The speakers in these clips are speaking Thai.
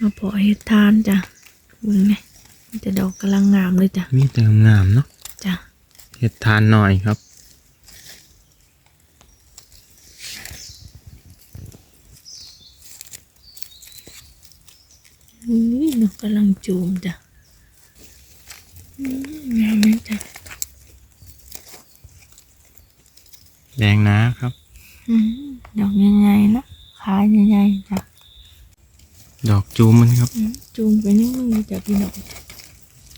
มาเพาะเห็ดทานจ้ะมึงไงมันจะดอกกำลังงามเลยจ้ะมีแต่งามๆเนาะจ้ะเห็ดทานหน่อยครับนี่นกกำลังจูมจ้ะอืมงามไหมจ้ะแดงนะครับอืมดอกใหญ่ๆนะขาใหญ่ๆจ้ะ ดอกจูมมันครับอืมจูมไปนิดนึงจ้ะพี่น้อง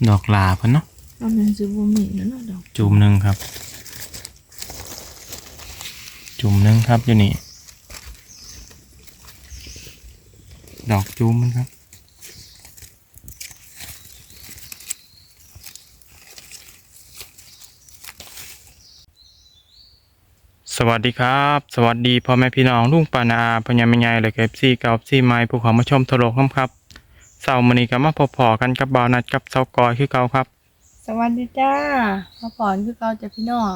ดอกลาเพิ่นเนาะเอามันซื้อบ่มีแล้วเนาะดอกจูมหนึ่งครับ จูมหนึ่งครับอยู่นี่ ดอกจูมมันครับ สวัสดีครับ สวัสดีพ่อแม่พี่น้องลุงปานาอาพญาแม่ใหญ่เลยเก็บซี่เกับซี่ไม้ภูเขามาชมทะโลกครับเสาร์มื้อนี้ก็มาพอๆกันกับบาวนัดกับเสากอยคือเก่าครับ สวัสดีจ้ามาผ่อนคือเก่าจ้ะพี่น้อง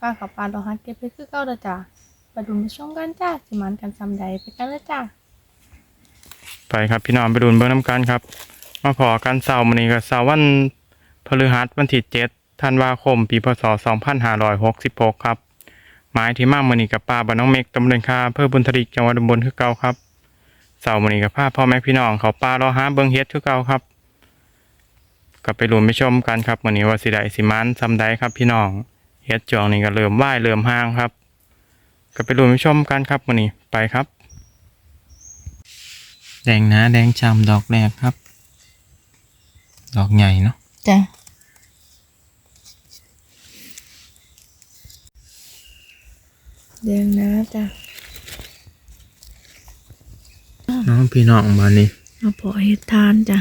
ป้ากับปลาดอกฮักเก็บไปคือเก่าเด้อจ้ะไปดูมาชมกันจ้าสิมันกันซำใดไปกันเลยจ้าไปครับพี่น้องไปดูเบื้องน้ำกันครับ มาพอกันเสาร์มื้อนี้ก็เสาร์วันพฤหัสวันที่7ธันวาคม ปีพศ2566ครับ หมายที่มามื้อนี้กับป้าบ้านน้องเมกตำบลคาอำเภอบุญทริกจังหวัดอุบลคือเก่าครับเสาร์มื้อนี้กับพาพ่อแม่พี่น้องเขาป้ารอหาเบิ่งเฮ็ดคือเก่าครับก็ไปลุ้นไปชมกันครับมื้อนี้ว่าสิได้สิมันซำใดครับพี่น้องเฮ็ดจวงนี้ก็เริ่มว่ายเริ่มห่างครับ ก็ไปลุ้นไปชมกันครับมื้อนี้ไปครับ แดงนะแดงช้ำดอกแรกครับ ดอกใหญ่เนาะจ้ะ แดงนะจ้ะน้องพี่น้องมานี่มาเพาะเห็ดทานจ้ะ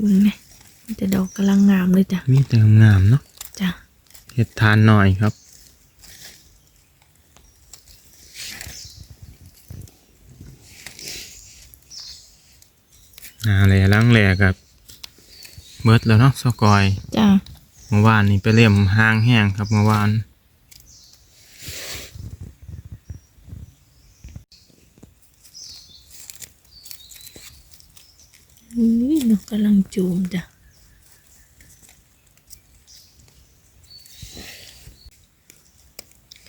มึงไงมันจะดอกกำลังงามเลยจ้ะมีแต่งามเนาะจ้ะเห็ดทานหน่อยครับอ่าแหล่ล้างแหล่กับเบิดแล้วเนาะสกอยจ้ะเมื่อวานนี้ไปเลี่ยมห้างแห้งครับเมื่อวาน นี่นกกำลังจูมจ้ะ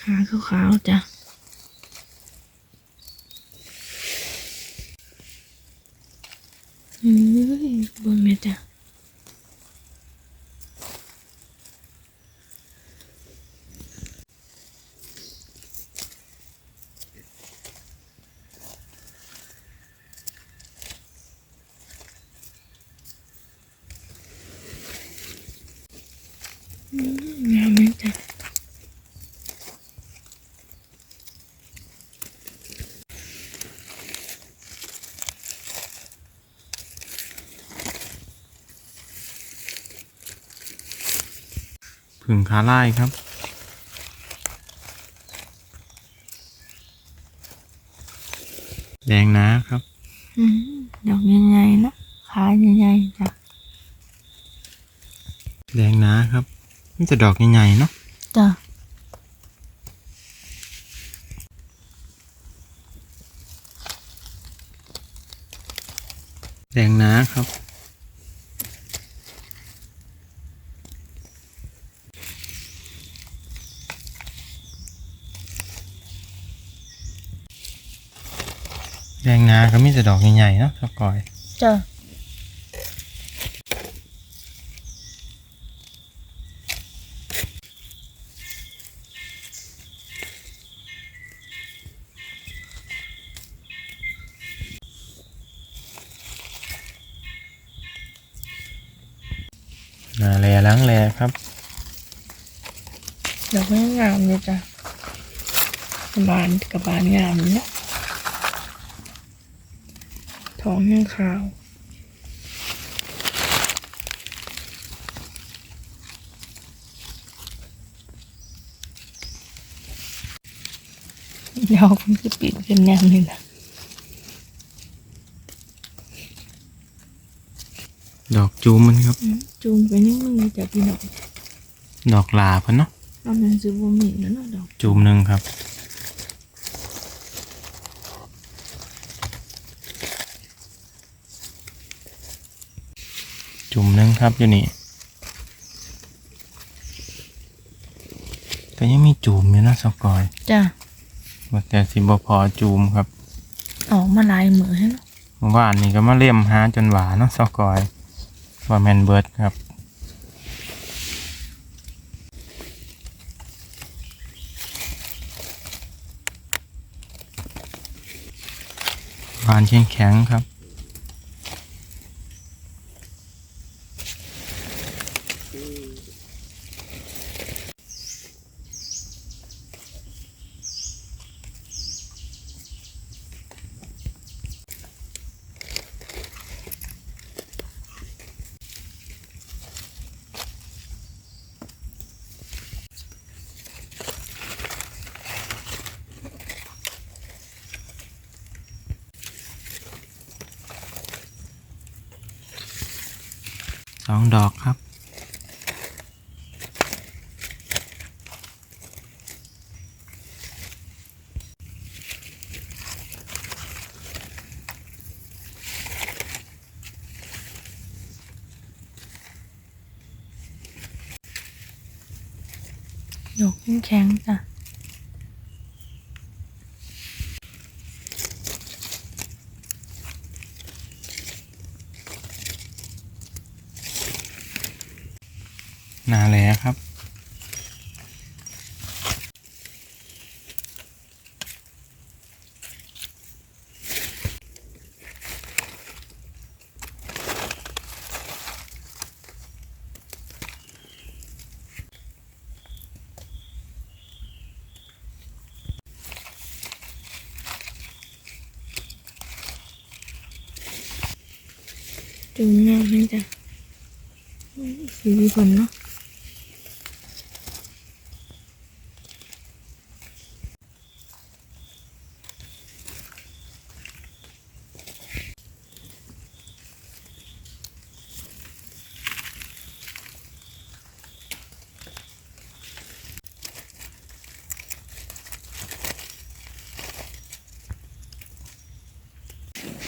ขาขาวๆจ้ะเฮ้ยเบิ่งเนี่ยจ้ะ งามไหมจ๊ะ ผึ่งขาไล่ครับ แดงนะครับอืมดอกใหญ่ๆนะขาใหญ่ๆจ้ะแดงนะครับนี่จะดอกใหญ่ๆเนาะจ้ะแดงนะครับ แดงนา ก็มีแต่ดอกใหญ่ๆเนาะสกอยจ้ะนาแลล้างแลครับ ดอกไม่งามเลยจ้ะบานกับบานงามเนี่ย ท้องยังขาวดอกมันจะปิดเป็นแนวเลยนะดอกจูมมันครับอืมจูงไปนิดนึงจ้ะพี่น้องดอกลาเพิ่นเนาะเอามันซื้อบ่มีแล้วเนาะดอก จูมหนึ่งครับ จุ่มหนึงครับอยู่นี่ก็ยังมีจุ่มอยู่นะสกอยจ้ะว่าแต่สิบพอจุ่มครับ ออกมาหลายมือให้เนาะเมื่อวานนี้ก็มาเลี่ยมหาจนหวาเนาะสกอยว่าแมนเบิร์ดครับบานแข็งแข็งๆครับ องดอกครับ ดอกแข็งๆจ้ะ นาแล้วครับ จุ่มเงามให้จ้ะสีผลเนาะ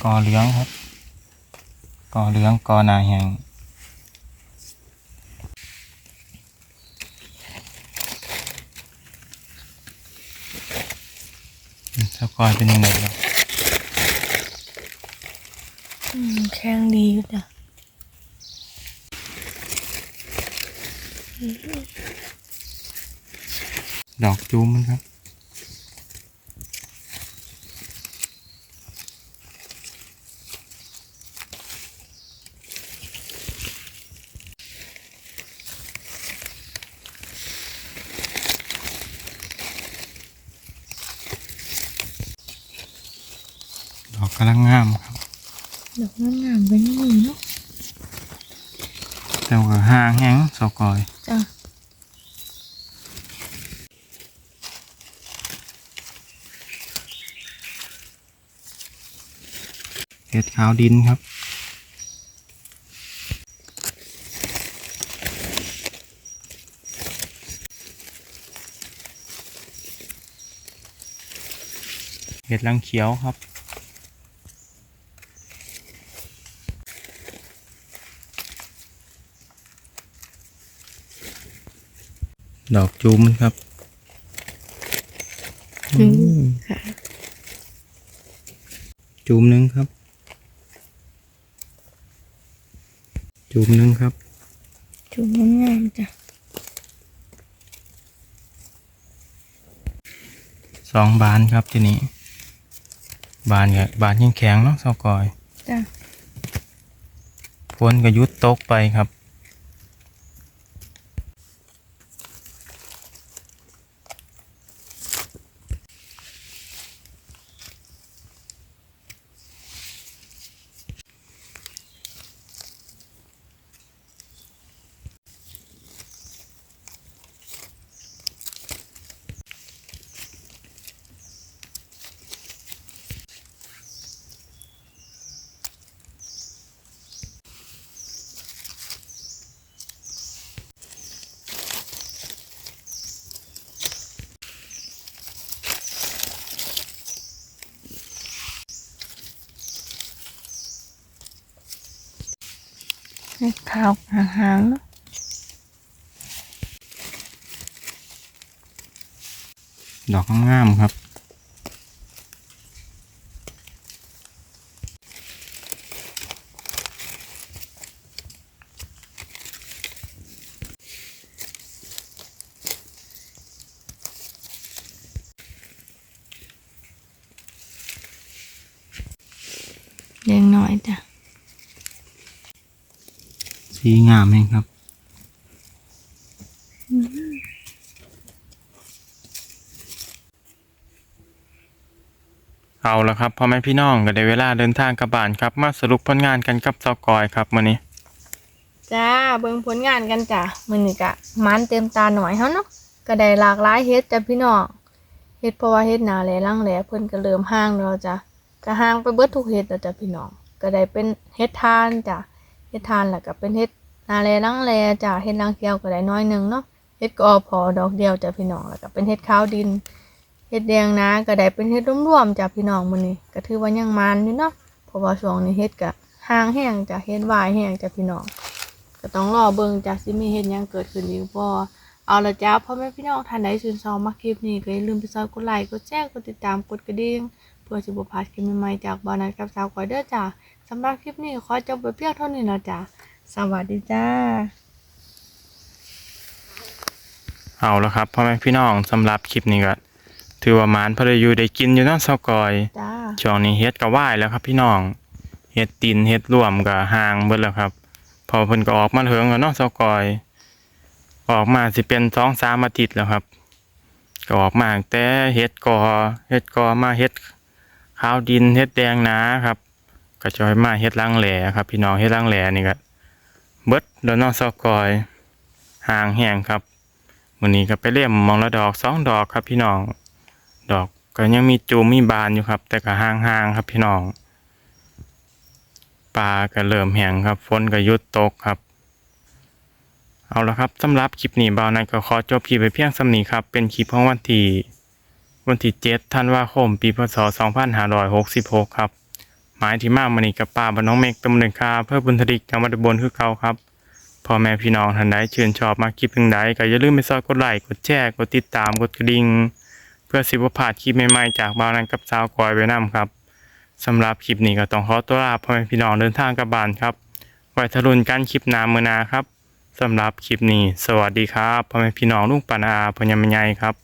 กอเหลืองครับ กอเหลืองกอหนาแหงสกอยเป็นยังไงครับอืมแข็งดีอยู่จ้ะดอกจูมมันครับ กกำลังงามครับ ดอกงามๆเป็นมือเนาะแต่ว่าห่างแห้งสกอยจ้ะเห็ดขาวดินครับเห็ดลังเขียวครับ ดอกจูมครับอืมค่ะจูมหนึ่งครับจูมหนึ่งครับ จุ่มงามๆจ้ะสองบานครับทีนี้ บานกับบานยังแข็งเนาะสกอยจ้ะฝนก็หยุดตกไปครับ เห็ดขาวหางๆเนาะดอกงามๆครับ แดงหน่อยจ้ะ สีงามเองครับเอาละครับพ่อแม่พี่น้องก็ได้เวลาเดินทางกลับบ้านครับ มาสรุปผลงานกันกับเจ้ากอยครับมื้อนี้จ้าเบิ่งผลงานกันจ้ะมื้อนี้กะมันเต็มตาหน่อยเฮาเนาะก็ได้หลากหลายเฮ็ดจ้ะพี่น้องเฮ็ดเพราะว่าเฮ็ดหนาแลลังแหลเพิ่นก็เริ่มห่างแล้วจ้ะก็ห่างไปเบิดทุกเฮ็ดแล้วจ้ะพี่น้องก็ได้เป็นเฮ็ดทานจ้ะ เฮ็ดทานแล้วก็เป็นเฮ็ดนาแลลังแลจ้ะเฮ็ดลังเขียวก็ได้น้อยหนึงเนาะเฮ็ดกอพอดอกเดียวจ้ะพี่น้องแล้วก็เป็นเฮ็ดข้าวดินเฮ็ดแดงนะก็ได้เป็นเฮ็ดรวมๆจ้ะพี่น้องมื้อนี้ก็ถือว่ายังมันอยู่เนาะเพราะว่าช่วงนี้เฮ็ดก็ห่างแห้งจ้ะเฮ็ดวายแห้งจ้ะพี่น้องก็ต้องรอเบิ่งจ้ะสิมีเฮ็ดหยังเกิดขึ้นอีกบ่เอาละจ้าพ่อแม่พี่น้องท่านใดชื่นชอบมักคลิปนี้ก็อย่าลืมไปซอยกดไลค์กดแชร์กดติดตามกดกระดิ่งเพื่อสิบ่พลาดคลิปใหม่ๆจากบ่านัดกับสาวกอยเด้อจ้า สำหรับคลิปนี้ขอจบไปเพียงเท่านี้แล้วจ้าสวัสดีจ้า เอาละครับพ่อแม่พี่น้องสำหรับคลิปนี้ก็ถือว่าหมานพอได้อยู่ได้กินอยู่เนาะเจ้ากอย จ้า ช่วงนี้เฮ็ดก็ว่ายแล้วครับพี่น้องเฮ็ดตินเฮ็ดร่วมก็ห่างเบิดแล้วครับ พอเพิ่นก็ออกมาเถิงแล้วเนาะเจ้ากอย ออกมาสิเป็นสองสามอาทิตย์แล้วครับ ก็ออกมาตั้งแต่เฮ็ดกอเฮ็ดกอมาเฮ็ดข้าวดินเฮ็ดแดงนาครับ ก็จะให้มาเฮ็ดลังแหล่ครับ พี่น้องเฮ็ดลังแหล่นี่ก็เบิดแล้วเนาะเจ้ากอยห่างแห้งครับมื้อนี้ก็ไปเลี่ยมมองละดอกสองดอกครับ พี่น้อง ดอกก็ยังมีจูมมีบานอยู่ครับ แต่ก็ห่างๆครับพี่น้องปลาก็เริ่มแห้งครับฝนก็หยุดตกครับ เอาละครับสำหรับคลิปนี้บ่าวนั้นก็ขอจบคลิปไปเพียงสำนี้ครับ เป็นคลิปของวันที่วันที่7ธันวาคม ปีพศ2566ครับ หมายที่มามันนี้กับป่าบ้านน้องเมกตำบลคาเพื่อบุญทดิกจังหวัดบลคือเก่าครับพ่อแม่พี่น้องท่านใดชื่นชอบมาคลิปถึงใดก็อย่าลืมไปซอยกดไลค์กดแชร์กดติดตามกดกระดิ่งเพื่อสิบพลาดคลิปใหม่ๆจากบ่าวนั้นกับสาวกอยไว้นํครับสำหรับคลิปนี้ก็ต้องขอตัวลาพ่อแม่พี่น้องเดินทางกลับบ้านครับไว้ทะลุนกันคลิปน้ามื้อนาครับสำหรับคลิปนี้ สวัสดีครับพ่อแม่พี่น้องลุงปานาพญามใหญ่ครับ